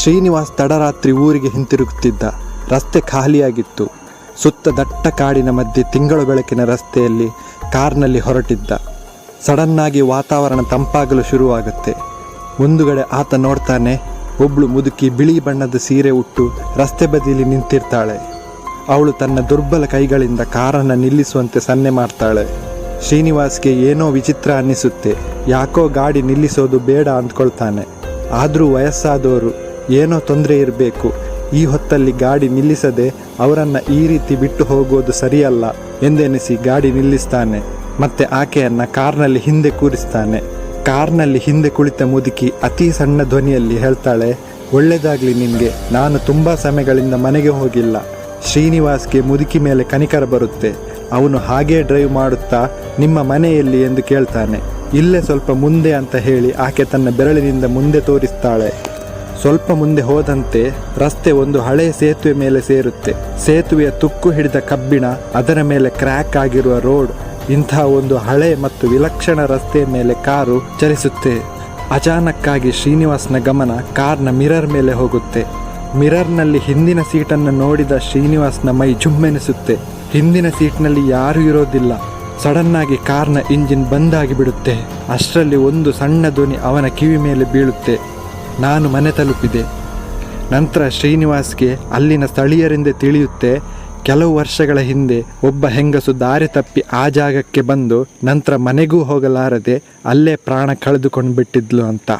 ಶ್ರೀನಿವಾಸ್ ತಡರಾತ್ರಿ ಊರಿಗೆ ಹಿಂತಿರುಗುತ್ತಿದ್ದ ರಸ್ತೆ ಖಾಲಿಯಾಗಿತ್ತು. ಸುತ್ತ ದಟ್ಟ ಕಾಡಿನ ಮಧ್ಯೆ ತಿಂಗಳು ಬೆಳಕಿನ ರಸ್ತೆಯಲ್ಲಿ ಕಾರ್ನಲ್ಲಿ ಹೊರಟಿದ್ದ. ಸಡನ್ನಾಗಿ ವಾತಾವರಣ ತಂಪಾಗಲು ಶುರುವಾಗುತ್ತೆ. ಮುಂದುಗಡೆ ಆತ ನೋಡ್ತಾನೆ, ಒಬ್ಳು ಮುದುಕಿ ಬಿಳಿ ಬಣ್ಣದ ಸೀರೆ ಉಟ್ಟು ರಸ್ತೆ ಬದಿಯಲ್ಲಿ ನಿಂತಿರ್ತಾಳೆ. ಅವಳು ತನ್ನ ದುರ್ಬಲ ಕೈಗಳಿಂದ ಕಾರನ್ನು ನಿಲ್ಲಿಸುವಂತೆ ಸನ್ನೆ ಮಾಡ್ತಾಳೆ. ಶ್ರೀನಿವಾಸ್ಗೆ ಏನೋ ವಿಚಿತ್ರ ಅನ್ನಿಸುತ್ತೆ, ಯಾಕೋ ಗಾಡಿ ನಿಲ್ಲಿಸೋದು ಬೇಡ ಅಂದ್ಕೊಳ್ತಾನೆ. ಆದರೂ ವಯಸ್ಸಾದವರು ಏನೋ ತೊಂದರೆ ಇರಬೇಕು. ಈ ಹೊತ್ತಲ್ಲಿ ಗಾಡಿ ನಿಲ್ಲಿಸದೆ ಅವರನ್ನು ಈ ರೀತಿ ಬಿಟ್ಟು ಹೋಗೋದು ಸರಿಯಲ್ಲ ಎಂದೆನಿಸಿ ಗಾಡಿ ನಿಲ್ಲಿಸ್ತಾನೆ. ಮತ್ತೆ ಆಕೆಯನ್ನು ಕಾರ್ನಲ್ಲಿ ಹಿಂದೆ ಕೂರಿಸ್ತಾನೆ. ಕಾರ್ನಲ್ಲಿ ಹಿಂದೆ ಕುಳಿತ ಮುದುಕಿ ಅತಿ ಸಣ್ಣ ಧ್ವನಿಯಲ್ಲಿ ಹೇಳ್ತಾಳೆ ಒಳ್ಳೆಯದಾಗಲಿ ನಿಮಗೆ. ನಾನು ತುಂಬಾ ಸಮಯಗಳಿಂದ ಮನೆಗೆ ಹೋಗಿಲ್ಲ. ಶ್ರೀನಿವಾಸ್ಗೆ ಮುದುಕಿ ಮೇಲೆ ಕನಿಕರ ಬರುತ್ತೆ. ಅವನು ಹಾಗೇ ಡ್ರೈವ್ ಮಾಡುತ್ತಾ ನಿಮ್ಮ ಮನೆಯಲ್ಲಿ? ಎಂದು ಕೇಳ್ತಾನೆ. ಇಲ್ಲೇ ಸ್ವಲ್ಪ ಮುಂದೆ ಅಂತ ಹೇಳಿ ಆಕೆ ತನ್ನ ಬೆರಳಿನಿಂದ ಮುಂದೆ ತೋರಿಸ್ತಾಳೆ. ಸ್ವಲ್ಪ ಮುಂದೆ ಹೋದಂತೆ ರಸ್ತೆ ಒಂದು ಹಳೆ ಸೇತುವೆ ಮೇಲೆ ಸೇರುತ್ತೆ. ಸೇತುವೆಯ ತುಕ್ಕು ಹಿಡಿದ ಕಬ್ಬಿಣ, ಅದರ ಮೇಲೆ ಕ್ರ್ಯಾಕ್ ಆಗಿರುವ ರೋಡ್ ಇಂತಹ ಒಂದು ಹಳೆ ಮತ್ತು ವಿಲಕ್ಷಣ ರಸ್ತೆಯ ಮೇಲೆ ಕಾರು ಚಲಿಸುತ್ತೆ. ಅಚಾನಕ್ಕಾಗಿ ಶ್ರೀನಿವಾಸ್ನ ಗಮನ ಕಾರ್ನ ಮಿರರ್ ಮೇಲೆ ಹೋಗುತ್ತೆ. ಮಿರರ್ನಲ್ಲಿ ಹಿಂದಿನ ಸೀಟನ್ನು ನೋಡಿದ ಶ್ರೀನಿವಾಸ್ನ ಮೈ ಜುಮ್ಮೆನಿಸುತ್ತೆ. ಹಿಂದಿನ ಸೀಟ್ನಲ್ಲಿ ಯಾರೂ ಇರೋದಿಲ್ಲ. ಸಡನ್ನಾಗಿ ಕಾರ್ನ ಇಂಜಿನ್ ಬಂದಾಗಿ ಬಿಡುತ್ತೆ ಅಷ್ಟರಲ್ಲಿ ಒಂದು ಸಣ್ಣ ಧ್ವನಿ ಅವನ ಕಿವಿ ಮೇಲೆ ಬೀಳುತ್ತೆ. ನಾನು ಮನೆ ತಲುಪಿದೆ. ನಂತರ ಶ್ರೀನಿವಾಸ್ಗೆ ಅಲ್ಲಿನ ಸ್ಥಳೀಯರಿಂದ ತಿಳಿಯುತ್ತೆ, ಕೆಲವು ವರ್ಷಗಳ ಹಿಂದೆ ಒಬ್ಬ ಹೆಂಗಸು ದಾರಿ ತಪ್ಪಿ ಆ ಜಾಗಕ್ಕೆ ಬಂದು ನಂತರ ಮನೆಗೂ ಹೋಗಲಾರದೆ ಅಲ್ಲೇ ಪ್ರಾಣ ಕಳೆದುಕೊಂಡು ಬಿಟ್ಟಿದ್ಲು ಅಂತ.